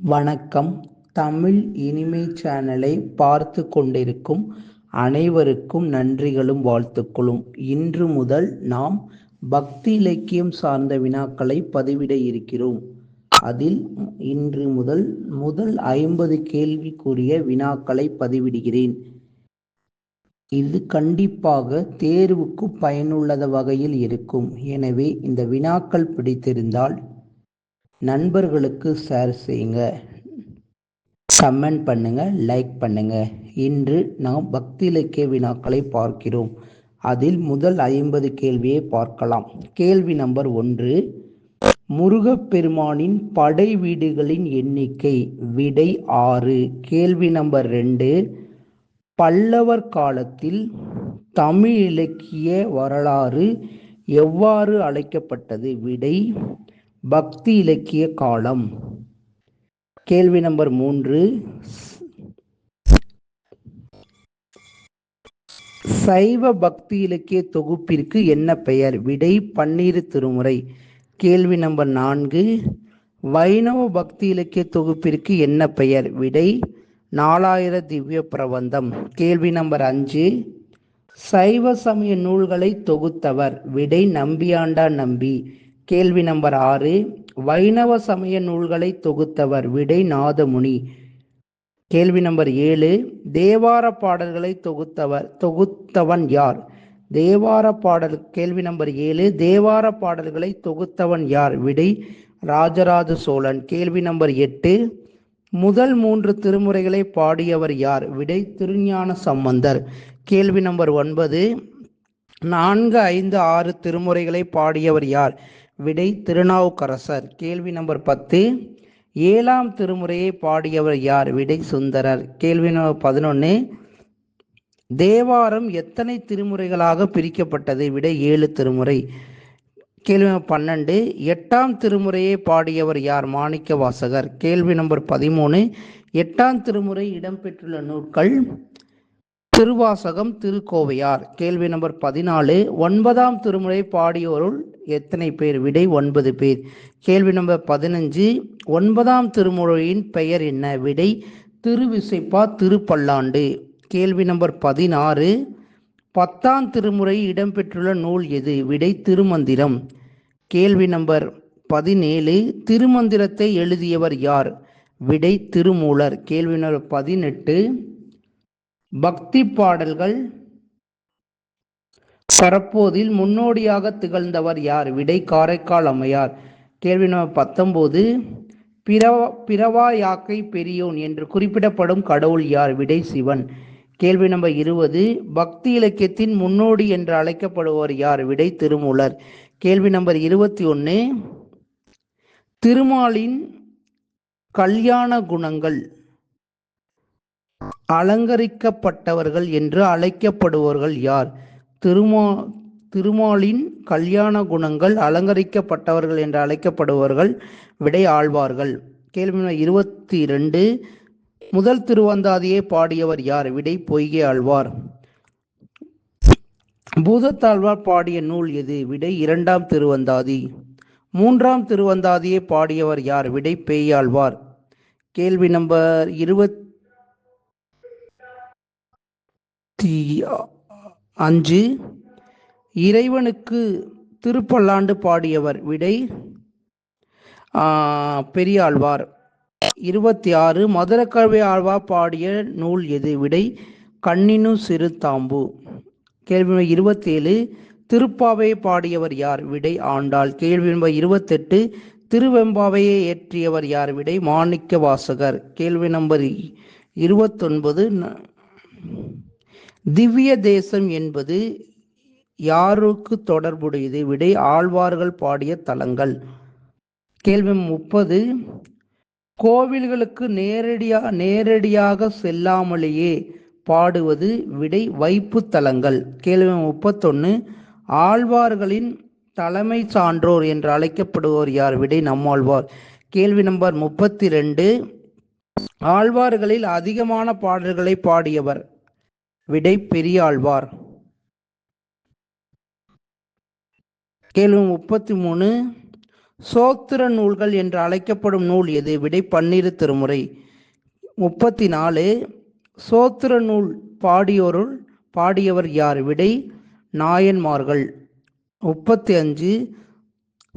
வணக்கம். தமிழ் இனிமை சேனலை பார்த்து கொண்டிருக்கும் அனைவருக்கும் நன்றிகளும் வாழ்த்துக்களும். இன்று முதல் நாம் பக்தி இலக்கியம் சார்ந்த வினாக்களை பதிவிட இருக்கிறோம். அதில் இன்று முதல் முதல் ஐம்பது கேள்விக்குரிய வினாக்களை பதிவிடுகிறேன். இது கண்டிப்பாக தேர்வுக்கு பயனுள்ளத வகையில் இருக்கும். எனவே இந்த வினாக்கள் பிடித்திருந்தால் நண்பர்களுக்கு ஷேர் செய்யுங்க. கமெண்ட் பண்ணுங்க லைக் பண்ணுங்க. இன்று நாம் பக்தி இலக்கிய வினாக்களை பார்க்கிறோம். அதில் முதல் ஐம்பது கேள்வியை பார்க்கலாம். கேள்வி நம்பர் ஒன்று முருகப்பெருமானின் படை வீடுகளின் எண்ணிக்கை விடை ஆறு. கேள்வி நம்பர் ரெண்டு பல்லவர் காலத்தில் தமிழ் இலக்கிய வரலாறு எவ்வாறு அழைக்கப்பட்டது? விடை பக்தி இலக்கிய காலம். கேள்வி நம்பர் மூன்று. சைவ பக்தி இலக்கிய தொகுப்பிற்கு என்ன பெயர்? விடை பன்னீர் திருமுறை. கேள்வி நம்பர் நான்கு. வைணவ பக்தி இலக்கிய தொகுப்பிற்கு என்ன பெயர்? விடை நாலாயிர திவ்ய பிரபந்தம். கேள்வி நம்பர் அஞ்சு. சைவ சமய நூல்களை தொகுத்தவர். விடை நம்பியாண்டா நம்பி. கேள்வி நம்பர் ஆறு. வைணவ சமய நூல்களை தொகுத்தவர் விடை நாதமுனி கேள்வி நம்பர் ஏழு. தேவார பாடல்களை தொகுத்தவர் தொகுத்தவன் யார்? தேவார பாடல் கேள்வி நம்பர் ஏழு. தேவார பாடல்களை தொகுத்தவன் யார்? விடை ராஜராஜ சோழன். கேள்வி நம்பர் எட்டு. முதல் மூன்று திருமுறைகளை பாடியவர் யார்? விடை திருஞான சம்பந்தர். கேள்வி நம்பர் ஒன்பது. நான்கு ஐந்து ஆறு திருமுறைகளை பாடியவர் யார்? விடை திருநாவுக்கரசர். கேள்வி நம்பர் பத்து. ஏழாம் திருமுறையை பாடியவர் யார்? விடை சுந்தரர். கேள்வி நம்பர் பதினொன்று தேவாரம் எத்தனை திருமுறைகளாக பிரிக்கப்பட்டது? விடை ஏழு திருமுறை. கேள்வி நம்பர் பன்னெண்டு. எட்டாம் திருமுறையை பாடியவர் யார்? மாணிக்க வாசகர் கேள்வி நம்பர் பதிமூணு. எட்டாம் திருமுறை இடம்பெற்றுள்ள நூல்கள் திருவாசகம் திருக்கோவையார். கேள்வி நம்பர் பதினாலு. ஒன்பதாம் திருமுறை பாடியோருள் எத்தனை பேர்? விடை ஒன்பது பேர். கேள்வி நம்பர் பதினஞ்சு. ஒன்பதாம் திருமுறையின் பெயர் என்ன? விடை திருவிசைப்பா திருப்பல்லாண்டு. கேள்வி நம்பர் பதினாறு. பத்தாம் திருமுறை இடம்பெற்றுள்ள நூல் எது? விடை திருமந்திரம். கேள்வி நம்பர் பதினேழு. திருமந்திரத்தை எழுதியவர் யார்? விடை திருமூலர். கேள்வி நம்பர் பதினெட்டு. பக்தி பாடல்கள் சரப்போதில் முன்னோடியாக திகழ்ந்தவர் யார்? விடை காரைக்கால் அம்மையார். கேள்வி நம்பர் பத்தொன்பது பிறவா பிறவா யாக்கை பெரியோன் என்று குறிப்பிடப்படும் கடவுள் யார்? விடை சிவன். கேள்வி நம்பர் இருபது பக்தி இலக்கியத்தின் முன்னோடி என்று அழைக்கப்படுவர் யார்? விடை திருமூலர். கேள்வி நம்பர் இருபத்தி ஒன்று திருமாலின் கல்யாண குணங்கள் அலங்கரிக்கப்பட்டவர்கள் என்று அழைக்கப்படுபவர்கள் யார்? திருமா திருமாலின் கல்யாண குணங்கள் அலங்கரிக்கப்பட்டவர்கள் என்று அழைக்கப்படுபவர்கள் விடை ஆழ்வார்கள். கேள்வி இருபத்தி ரெண்டு முதல் திருவந்தாதியை பாடியவர் யார்? விடை பொய்கை ஆழ்வார். பூதத்தாழ்வார் பாடிய நூல் எது? விடை இரண்டாம் திருவந்தாதி. மூன்றாம் திருவந்தாதியை பாடியவர் யார்? விடை பேயாழ்வார் கேள்வி நம்பர் இருபத்தி அஞ்சு இறைவனுக்கு திருப்பல்லாண்டு பாடியவர் விடை பெரியாழ்வார். இருபத்தி ஆறு மதுரக்கல்வி ஆழ்வார் பாடிய நூல் எது? விடை கண்ணினு சிறு தாம்பு. கேள்வி இருபத்தேழு திருப்பாவையை பாடியவர் யார்? விடை ஆண்டாள். கேள்வி நம்பர் இருபத்தெட்டு திருவெம்பாவையை ஏற்றியவர் யார்? விடை மாணிக்க வாசகர் கேள்வி நம்பர் இருபத்தொன்பது திவ்ய தேசம் என்பது யாருக்கு தொடர்புடையது? விடை ஆழ்வார்கள் பாடிய தலங்கள். கேள்வி முப்பது. கோவில்களுக்கு நேரடியாக நேரடியாக செல்லாமலேயே பாடுவது விடை வைப்பு தலங்கள். கேள்வி முப்பத்தொன்று ஆழ்வார்களின் தலைமை சான்றோர் என்று அழைக்கப்படுவோர் யார்? விடை நம்மாழ்வார் கேள்வி நம்பர் முப்பத்தி ரெண்டு ஆழ்வார்களில் அதிகமான பாடல்களை பாடியவர் விடை பெரியாழ்வார். கேள்வி முப்பத்தி மூணு சோத்திர நூல்கள் என்று அழைக்கப்படும் நூல் எது? விடை பன்னிரு திருமுறை. முப்பத்தி நாலு சோத்திர நூல் பாடியோருள் பாடியவர் யார்? விடை நாயன்மார்கள். முப்பத்தி அஞ்சு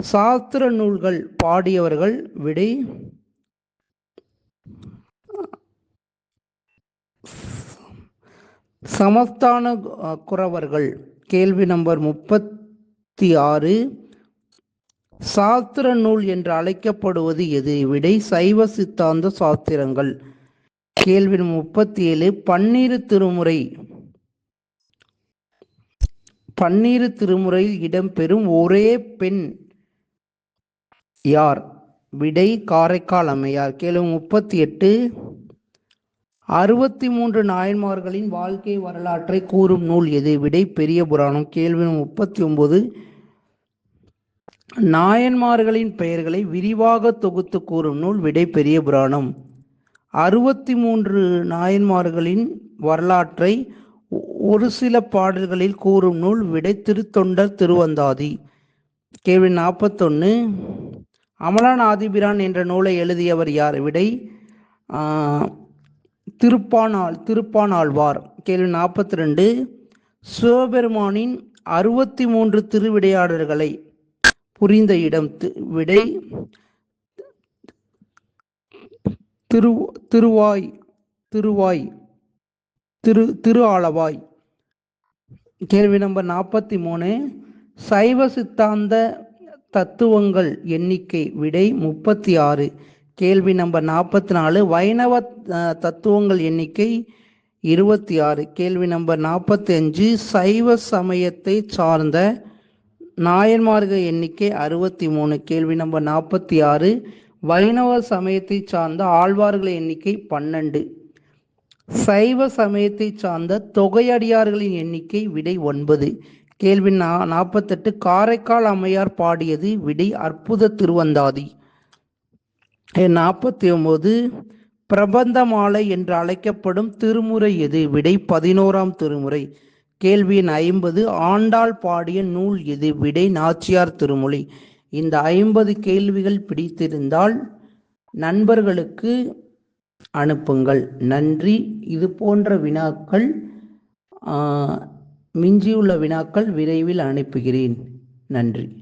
சாஸ்திர நூல்கள் பாடியவர்கள் விடை சமஸ்தான குறவர்கள். கேள்வி நம்பர் முப்பத்தி ஆறு சாஸ்திர நூல் என்று அழைக்கப்படுவது எது? விடை சைவ சித்தாந்த சாஸ்திரங்கள். கேள்வி முப்பத்தி ஏழு பன்னீர் திருமுறை. பன்னீர் திருமுறையில் இடம்பெறும் ஒரே பெண் யார்? விடை காரைக்கால் அம்மையார். கேள்வி முப்பத்தி எட்டு அறுபத்தி மூன்று நாயன்மார்களின் வாழ்க்கை வரலாற்றை கூறும் நூல் எது? விடை பெரிய புராணம் கேள்வி முப்பத்தி ஒன்பது நாயன்மார்களின் பெயர்களை விரிவாக தொகுத்து கூறும் நூல் விடை பெரிய புராணம். அறுபத்தி மூன்று நாயன்மார்களின் வரலாற்றை ஒரு சில பாடல்களில் கூறும் நூல் விடை திருத்தொண்டர் திருவந்தாதி. கேள்வி நாற்பத்தொன்று ஆதிபிரான் என்ற நூலை எழுதியவர் யார்? விடை திருப்பானாள் திருப்பானாழ்வார். கேள்வி நாற்பத்தி ரெண்டு சிவபெருமானின் அறுபத்தி மூன்று திருவிடையாடல்களை புரிந்த இடம் விடை திரு திருவாய் திருவாய் திரு திரு ஆளவாய் கேள்வி நம்பர் நாற்பத்தி மூணு சைவ சித்தாந்த தத்துவங்கள் எண்ணிக்கை விடை முப்பத்தி ஆறு. கேள்வி நம்பர் நாற்பத்தி நாலு வைணவ தத்துவங்கள் எண்ணிக்கை இருபத்தி ஆறு கேள்வி நம்பர் நாற்பத்தி அஞ்சு சைவ சமயத்தை சார்ந்த நாயன்மார்கள் எண்ணிக்கை அறுபத்தி மூணு கேள்வி நம்பர் நாற்பத்தி ஆறு வைணவ சமயத்தை சார்ந்த ஆழ்வார்கள் எண்ணிக்கை பன்னெண்டு. சைவ சமயத்தை சார்ந்த தொகையடியார்களின் எண்ணிக்கை விடை ஒன்பது. கேள்வி நா நாற்பத்தெட்டு காரைக்கால் அம்மையார் பாடியது விடை அற்புத திருவந்தாதி. நாற்பத்தி ஒன்பது பிரபந்த மாலை என்று அழைக்கப்படும் திருமுறை எது? விடை பதினோராம் திருமுறை. கேள்வி எண் ஐம்பது. ஆண்டாள் பாடிய நூல் எது? விடை நாச்சியார் திருமொழி. இந்த ஐம்பது கேள்விகள் பிடித்திருந்தால் நண்பர்களுக்கு அனுப்புங்கள். நன்றி. இது போன்ற வினாக்கள் மிஞ்சியுள்ள வினாக்கள் விரைவில் அனுப்புகிறேன். நன்றி.